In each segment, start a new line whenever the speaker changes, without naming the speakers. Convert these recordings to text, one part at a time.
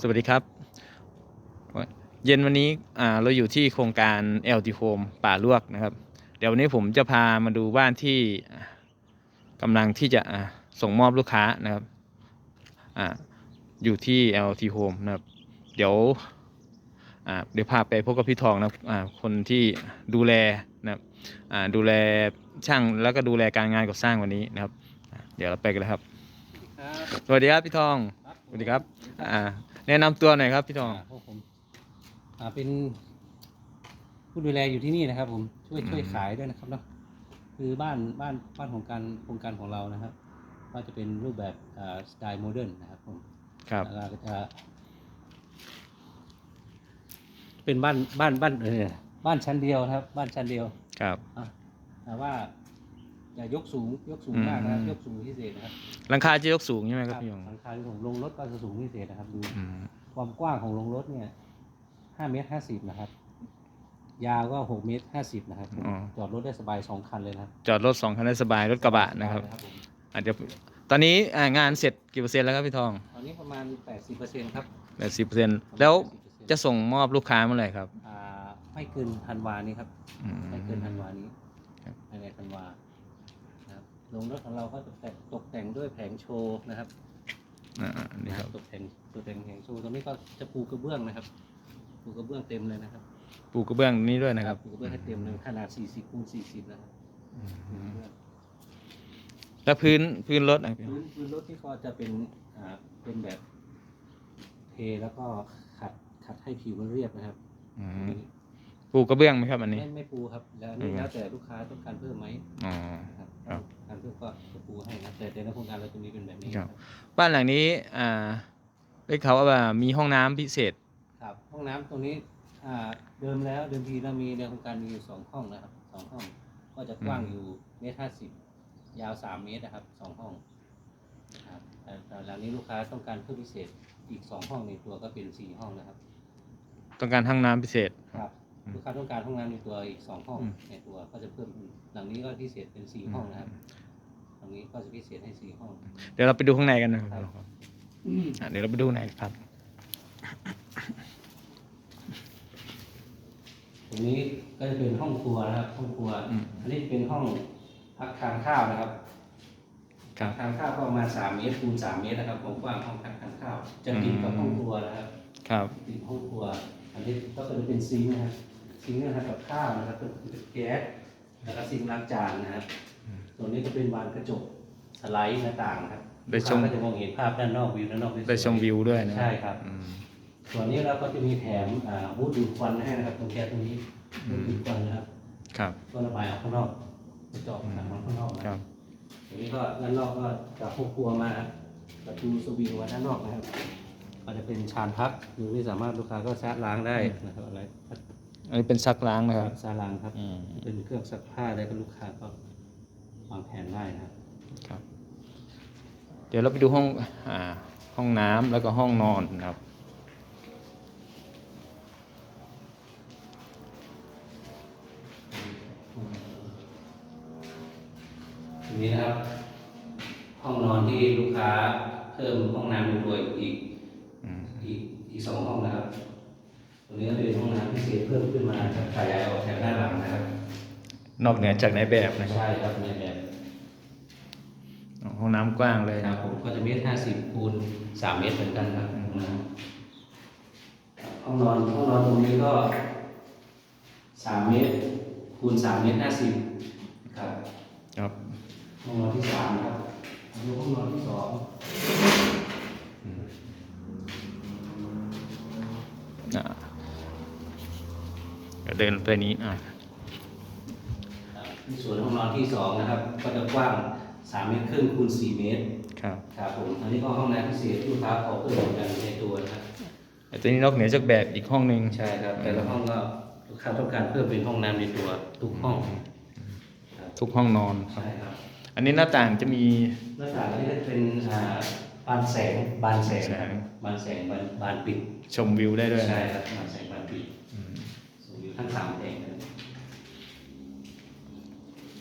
สวัสดีครับ เย็นวันนี้อ่าเราอยู่ที่โครงการ LT Home ป่าลวกนะครับ เดี๋ยววันนี้ผมจะพามาดูบ้านที่อ่ากำลังที่จะอ่าส่งมอบลูกค้านะครับอ่าอยู่ที่ LT Home นะครับ เดี๋ยวอ่าเดี๋ยวพาไปพบกับพี่ทองนะครับอ่าคนที่ดูแลนะครับอ่าดูแลช่างแล้วก็ดูแลการงานก่อสร้างวันนี้นะครับอ่าเดี๋ยวเราไปกันเลยครับ
ครับ
สวัสดีครับพี่ทองสวัสดีครับอ่า แนะนำตัวหน่อยครับพี่ทองา
พวกผมอ่าเป็น ผู้ดูแลอยู่ที่นี่นะครับ ผมช่วย
อืม
ช่วยขายด้วยนะครับเนาะคือบ้านบ้านบ้านของการโครงการของเรานะครับ ก็จะเป็นรูปแบบอ่าสไตล์โมเดิร์นนะครับผม
ครับ
แล้วก็จะเป็นบ้านบ้านบ้านเออบ้านชั้นเดียวนะครับ บ้านชั้นเดียว
ครับ
อะแต่ว่า จะยกสูงยกสูงมากนะครับ
อืม
ยกสูงพิเศษนะครับ
หลังคาจะยกสูงใช่ไหมครับพี่ทอง
หลังคาที่ผมลงรถก็จะสูงพิเศษนะครับดู
อืม
ความกว้างของโรงรถเนี่ยห้าเมตรห้าสิบนะครับ ยาวก็หกเมตรห้าสิบนะครับ
อ๋อ
จอดรถได้สบายสองคันเลยนะครับ
จอดรถสองคันได้สบายรถกระบะนะครับ
ผม
อาจจะตอนนี้อ่างานเสร็จกี่เปอร์เซ็นต์แล้วครับพี่ทอง
ตอนนี้ประมาณแปดสิบเปอร์เซ็นต์ครับ
แปดสิบเปอร์เซ็นต์แล้วจะส่งมอบลูกค้าเมื่อไหร่ครับ
อ่าไม่เกินธันวานี้ครับ
อืม
ไม่เกินธันวานี้
ครับ
ภายในธันวา นะครับโรงรถของเราก็ตกแต่งตกแต่งด้วยแผงโชว์นะครับ
อ่าๆนี่ครับ
ตกแต่งตกแต่งแผงโชว์ตรงนี้ก็จะปูกระเบื้องนะครับ ปูกระเบื้องเต็มเลยนะครับ
ปูกระเบื้องนี้ด้วยนะครับ
ปูกระเบื้องให้เต็มเลยขนาด 40คูณ40 นะครับ
อื
ปูก
ม
ระเบื้อง
แล้วพื้นพื้นรถอะพี่
พื้นพื้นรถที่ก็จะเป็นอ่าเป็นแบบเทแล้วก็ขัดขัดให้ผิวมันเรียบนะครับ
อืมปูกระเบื้องไหมครับอันนี้
ไม่ไม่ปูครับ แล้วนี่
อืม
แล้วแต่ลูกค้าต้องการเพิ่มไหม
อ๋อ
นะครับ
ครับ
การเพิ่มก็จะปูให้นะแต่แต่ในโครงการเราจะมีเป็นแบบนี้
ครับ บ้านหลังนี้อ่าได้เขาวว่ามีห้องน้ำพิเศษ
ครับห้องน้ำตรงนี้อ่าเดิมแล้วเดิมทีเรามีในโครงการมีอยู่สองห้องนะครับสองห้อง ก็จะกว้างอยู่เมตรห้าสิบยาวสามเมตรนะครับสองห้องครับแต่แต่หลังนี้ลูกค้าต้องการเพิ่มพิเศษอีกสองห้องในตัวก็เป็นสี่ห้องนะครับ
ต้องการห้องน้ำพิเศษ
ครับ
อืม
ลูกค้าต้องการห้องน้ำในตัวอีกสองห้อง
อืม
ในตัวก็จะเพิ่มหลังนี้ก็พิเศษเป็นสี่ห้องนะครับ หลังนี้ก็จะพิเศษให้สี่ห้อง
เดี๋ยวเราไปดูข้างในกันนะครับ
ครับ
อะเดี๋ยวเราไปดูข้างในครับ
ตรงนี้ก็จะเป็นห้องครัวนะครับ ห้องครัว
อืม
อันนี้เป็นห้องพักทานข้าวนะครับ
ครับ
ทานข้าวก็ประมาณสามเมตรคูณสามเมตรนะครับความกว้างห้องพักทานข้าว จะติดกับห้องครัวนะครับ
ครับ
ติดห้องครัว อันนี้ก็จะเป็นซิงค์นะครับซิงค์นะครับกับข้าวนะครับเป็นแก๊สแล้วก็ซิงค์ล้างจานนะครับ ตัวนี้ก็เป็นบานกระจกสไลด์หน้าต่างครับ
ได้ชม
ลูกค้าก็จะมองเห็นภาพด้านนอกวิวด้านนอก
ได้ชมวิวด้วยนะ
ใช่ครับ
อืม
ส่วนนี้เราก็จะมีแถมอ่าบูธดูดควันให้นะครับ ตรงแก๊สตรงนี้
อื
บู
ม
ธดูดควันนะครับ
ครับ
ก็ระบายออกข้างนอกกระจกถังมันข้างนอกนะ
ค
ค
รั
รับบตรงนี้ก็ด้านนอกก็จากห้องครัวมาประตูสวิงไว้ด้านนอกนะครับ ก็จะเป็นชานพักอยู่ที่สามารถลูกค้าก็ชาร์จล้างได้นะครับอะไร
อันนี้เป็นซักล้างนะ
ค
ค
รั
รั
บบซาลังครับ
อืม
เป็นเครื่องซักผ้าอะไรก็ลูกค้าก็ วางแผนได้นะครับ
ครับ เดี๋ยวเราไปดูห้องอ่าห้องน้ำแล้วก็ห้องนอนนะครับ
ทีนี้นะครับ ห้องนอนที่ลูกค้าเพิ่มห้องน้ำในตัวอีก
อืม
อีกอีกสองห้องนะครับตรงนี้ก็เป็นห้องน้ำพิเศษเพิ่มขึ้นมาครับขยายออกแถวด้านหลังนะครับ
นอกเหนือจากในแบบนะครับ
ใช่ครับในแบบ
ห้องน้ำกว้างเลย
ครั
นะ
บผมก็จะเมตรห้าสิบคูณสามเมตรเหมือนกันครับ
อืม
ห้องน้ำห้องนอนห้องนอนตรงนี้ก็สามเมตรคูณสามเมตรห้าสิบครับ
ครับ
ห้องนอนที่สามครับดูห้องนอนที่สอง
อ่าเดี๋ยวเดินไปนี้อ่า
ในส่วนห้องนอนที่สองนะครับ ก็จะกว้างสามเมตรครึ่งคูณสี่เมตร
ครับ
ครับผมอันนี้ก็ห้องน้ำพิเศษที่ลูกค้าขอเพิ่มเหมือนกันในตัวนะครับ
แต่ตัวนี้นอกเหนือจากแบบอีกห้องหนึ่ง
ใช่ครับ แต่ละห้องก็ลูกค้าต้องการเพิ่มเป็นห้องน้ำในตัวทุกห้องครับ
ทุกห้องนอนครับ
ใช่ครับ
อันนี้หน้าต่างจะมี
หน้าต่างนี่จะเป็นอ่าบานแสงบานแสง
แสง
บานแสงบานบานปิด
ชมวิวได้ด้วยนะ
ใช่ครับบานแสงบานปิด
อืม
สูงอยู่ทั้งสามแห่งนะส่วน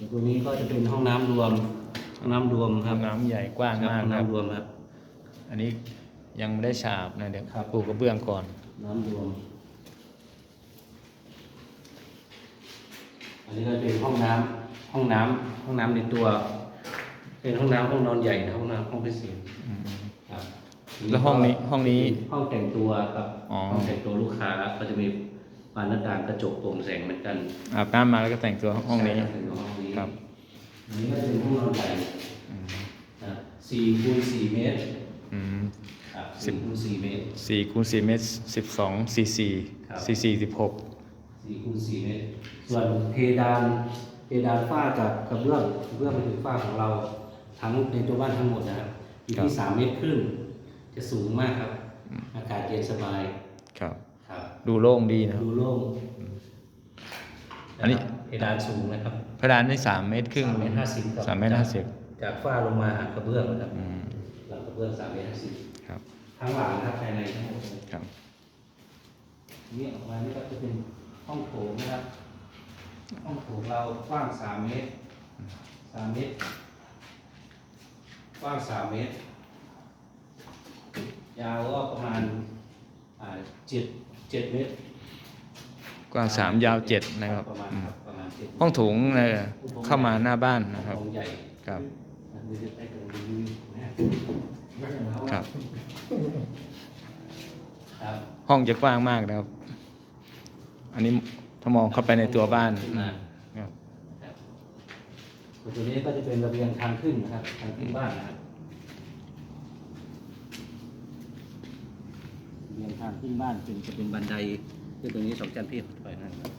ตัวนี้ก็จะเป็นห้องน้ำรวม ห้องน้ำรวมค
ห้
รั
อบงน้ำใหญ่กว้าง
ครับ
มาก
ห้อง
ครับ
น้ำรวมครับ
อันนี้ยังไม่ได้ฉาบนะเดี๋ยว
ครับ
ปูกระเบื้องก่อน
น้ำรวม อันนี้ก็เป็นห้องน้ำห้องน้ำห้องน้ำในตัว เป็นห้องน้ำห้องนอนใหญ่นะห้องน้ำห้องพิเศษ
อืม
ครับ
แล้วห้องนี้ห้องนี้
ห้องแต่งตัวครับ
อ๋อ
ห้องแต่งตัวลูกค้าก็จะมี บานหน้าต่างกระจกโปร่งแสงเหมือนกัน
อาบน้ำมาแล้วก็แต่งตัวห้องนี้
ใช่ครับแต่งตัวห้องนี้
ครับ
อันนี้ก็จะเป็นห้องนอนใหญ่
อืม
นะสี่คูณสี่เมตร
อืม
ครับ
สิ
สี่
บ
คูณสี่เมตร
สี่คูณสี่เมตรสิบสองสี่สี่
ครับ
สี่สี่สิบหก
สี่คูณสี่เมตร ส่วนเพดาน เพดานฝ้ากับกระเบื้องกระเบื้องไปถึงฝ้าของเราทั้งในตัวบ้านทั้งหมดนะครับอยู่ที่สามเมตรครึ่งจะสูงมากครับ อากาศเย็นสบาย
ครับ
ครับ
ดูโล่งดีนะครับ
ดูโล่ง
อันนี้ะ
ครับเพดานสูงนะครับ
เพดานนี่สามเมตรครึ่ง
สามเมตรห้าสิบครับ
สามเมตรห้าสิบ
จากฝ้าลงมาหากระเบื้องนะครับ
อืม
หลังกระเบื้องสามเมตรห้าสิบ
ครับ
ทั้งหลังนะครับภายในทั้งหมดเลย
ครับ
นี่ออกมานี่ก็จะเป็นห้องโถงนะครับห้องโถงเรากว้างสามเมตรสามเมตรกว้างสามเมตร ยาวก็ประมาณอ่าเจ็ด เจ็ดเมตร
กว้างสามยาวเจ็ดนะครับ
ประมาณ
อืม
ครับประมาณเจ็ดเมตร
ห้องโถงเนี่ยเข้ามาหน้าบ้านนะครับ
ห้องใหญ่
ครับ
อันนี้จะได้กันดีนะ
ครับ
ครับ
ห้องจะกว้างมากนะครับ อันนี้ถ้ามองเข้าไปในตัวบ้าน
ขึ้นมา
ครับ
ครับส่วนตัวนี้ก็จะเป็นระเบียงทางขึ้นนะครับทางขึ้นบ้านนะครับระเบียงทางขึ้นบ้านเป็นจะเป็นบันไดซึ่งตรงนี้สองชั้นพี่ถอยนะครับ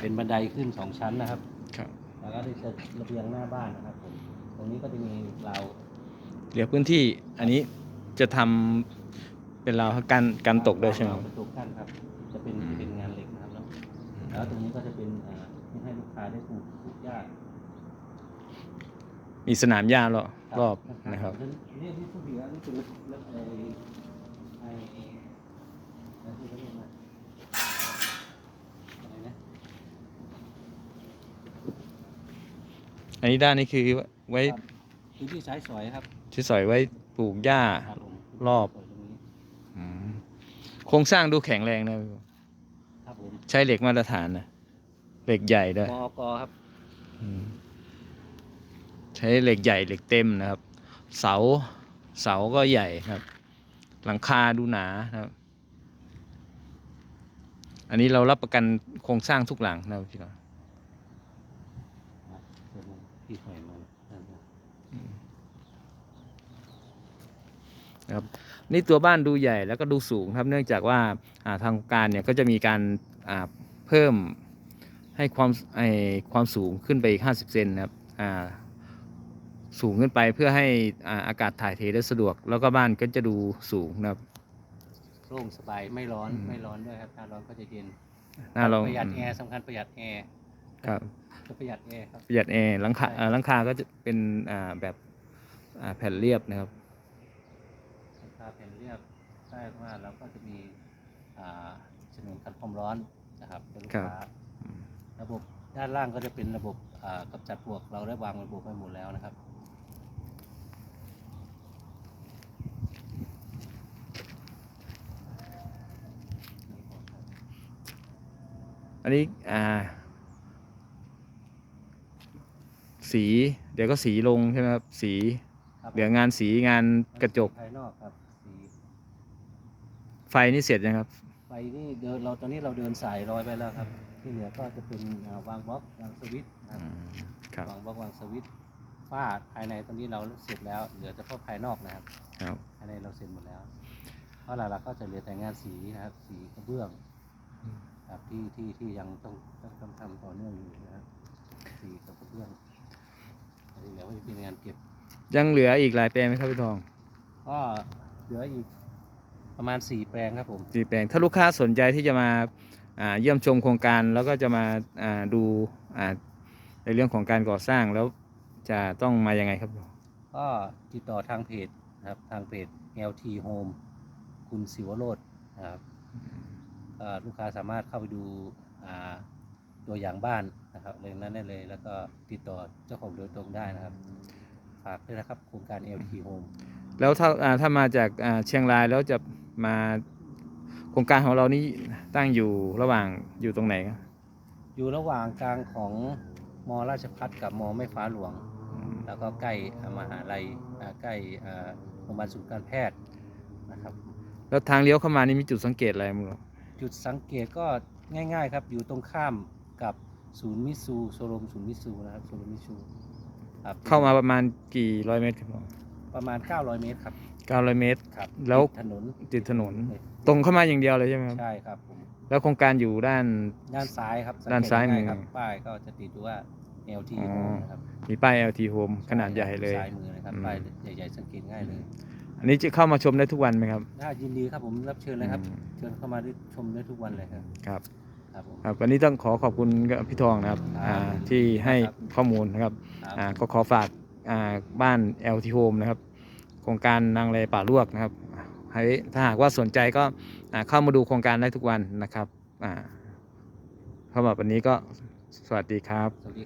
เป็นบันไดขึ้นสองชั้นนะครับ
ครับ
แล้วก็จะระเบียงหน้าบ้านนะครับผมตรงนี้ก็จะมีราว
เหลือพื้นที่อันนี้จะทำเป็นราวกันกันตกด้วยใช่ไหม
ราวกระจกกั้นครับ จะเป็น
อืม
เป็นงานเหล็กนะครับแล้วแล้วตรงนี้ก็จะเป็นอ่าที่ให้ลูกค้าได้ปลูกปลูกหญ้า
มีสนามหญ้ารอบรอบนะครับ
นี่นี่ผู้เบียร์นี่คือเรื่องไอ้ไอ้อะไรที่เขาเรียกนะอะไรนะ
อันนี้ด้านนี้คือไว้
ครับพื้นที่ใช้สอยครับ
ที่สอยไว้ปลูกหญ้า
ครับผม
รอบ
สวยตรงนี้
อืมโครงสร้างดูแข็งแรงนะ
ครับผม
ใช้เหล็กมาตรฐานนะเหล็กใหญ่ด้วย
มอกครับ
อืมใช้เหล็กใหญ่เหล็กเต็มนะครับ เสาเสาก็ใหญ่ครับ หลังคาดูหนาครับ อันนี้เรารับประกันโครงสร้างทุกหลังนะครับพี่น้อง
เดี๋ยวผมพี่ถอยมา
ครับนี่ตัวบ้านดูใหญ่แล้วก็ดูสูงครับ เนื่องจากว่าทางการเนี่ยก็จะมีการาเพิ่มให้ความความสูงขึ้นไปอีก 50 เซนนะครับอ่า สูงขึ้นไปเพื่อให้อ่าอากาศถ่ายเทได้สะดวก แล้วก็บ้านก็จะดูสูงนะครับ
โล่งสบายไม่ร้อน
อืม
ไม่ร้อนด้วยครับถ้าร้อนก็จะเย็น
น่าลอง
ประหยัดแอร์สำคัญประหยัดแอร์
ครับ
จะประหยัดแอร์ครับ
ประหยัดแอร์หลังคา
ใช่
อ่าหลังคาก็จะเป็นอ่าแบบอ่าแผ่นเรียบนะครับ
ราคาแผ่นเรียบใช่ว่าเราก็จะมีอ่าฉนวนกันความร้อนนะครับเป็นลูก
ครับ
ค้าระบบด้านล่างก็จะเป็นระบบอ่ากำจัดปลวกเราได้วางระบบไว้หมดแล้วนะครับ
นนี้อ่า สี เดี๋ยวก็สีลงใช่ไหมครับ สี
ครับ
เดี๋ยวงานสีงานกระจก
ภายนอกครับสี
ไฟนี่เสร็จยังครับ
ไฟนี่เดินเราตอนนี้เราเดินสายร้อยไปแล้วครับ ที่เหลือก็จะเป็นอ่าวางบล็อกวางสวิตช์นะครับ
ครับ
วางบล็อกวางสวิตช์ฝ้าภายในตอนนี้เราเสร็จแล้ว เหลือเฉพาะภายนอกนะครับ
ครับ
ภายในเราเสร็จหมดแล้ว เพราะหลักๆก็จะเหลือแต่งานสีนะครับ สีกระเบื้อง ครับที่ที่ที่ยังต้องต้องต้องทำต่อเนื่องอยู่นะครับสีกับกระเบื้องอันนี้เหลือก็จะเป็นงานเก็บ
ยังเหลืออีกหลายแปลงไหมครับพี่ทอง
ก็เหลืออีกประมาณสี่แปลงครับผม
สี่แปลงถ้าลูกค้าสนใจที่จะมาอ่าเยี่ยมชมโครงการแล้วก็จะมาอ่าดูอ่าในเรื่องของการก่อสร้างแล้วจะต้องมายังไงครับ
ก็ติดต่อทางเพจนะครับทางเพจ LT Home คุณสิวโรดนะครับก็ ลูกค้าสามารถเข้าไปดูอ่าตัวอย่างบ้านนะครับเรื่องนั้นได้เลย แล้วก็ติดต่อเจ้าของโดยตรงได้นะครับ ฝากด้วยนะครับโครงการ LT Home
แล้วถ้าอ่าถ้ามาจากอ่าเชียงรายแล้วจะมาโครงการของเรานี่ตั้งอยู่ระหว่างอยู่ตรงไหนครับ
อยู่ระหว่างกลางของมราชพัฒกับมแม่ฟ้าหลวง แล้วก็ใกล้อ่ามหาลัยอ่าใกล้อ่าโรงพยาบาลศูนย์การแพทย์นะครับ
แล้วทางเลี้ยวเข้ามานี่มีจุดสังเกตอะไรมั้งครับ
จุดสังเกตก็ง่ายๆครับอยู่ตรงข้ามกับศูนย์มิตซูโชว์รูมศูนย์มิตซูนะครับโชว์รูมมิตซูครับ
เข้ามาประมาณกี่ร้อยเมตรครับผม
ประมาณ 900 เมตรครับ
เก้าร้อยเมตร
ครับ
แล้ว
ติดถนน
ติดถนน ตรงเข้ามาอย่างเดียวเลยใช่ไหมครับ
ใช่ครับผม
แล้วโครงการอยู่ด้าน
ด้านซ้ายครับสังเกต
ด้านซ้ายมือ
ง่ๆครับป้ายก็จะติดดูว่า LT
อ๋อ
Home นะครับ
มีป้าย LT Home ขนาดใหญ่เลย
ซ้ายมือนะครับ
อืม
ป้ายใหญ่ๆสังเกตง่ายเลย
อันนี้จะเข้ามาชมได้ทุกวันไหมครับ
ถ้ายินดีครับผมรับเชิญเลยครับ
อืม
เชิญเข้ามาได้ชมได้ทุกวันเลยครับ
ครับ
ครับผม
ครับวันนี้ต้องขอขอบคุณพี่ทองนะครับ
ครับ
อ่าที่ให้
ครับ
ข้อมูลนะครับ
ครับ
อ่าก็ขอฝากอ่าบ้าน LT Home นะครับ โครงการนางเลป่าลวกนะครับให้ถ้าหากว่าสนใจก็อ่าเข้ามาดูโครงการได้ทุกวันนะครับอ่าเข้ามาวันนี้ก็สวัสดีครับ
สวัสดี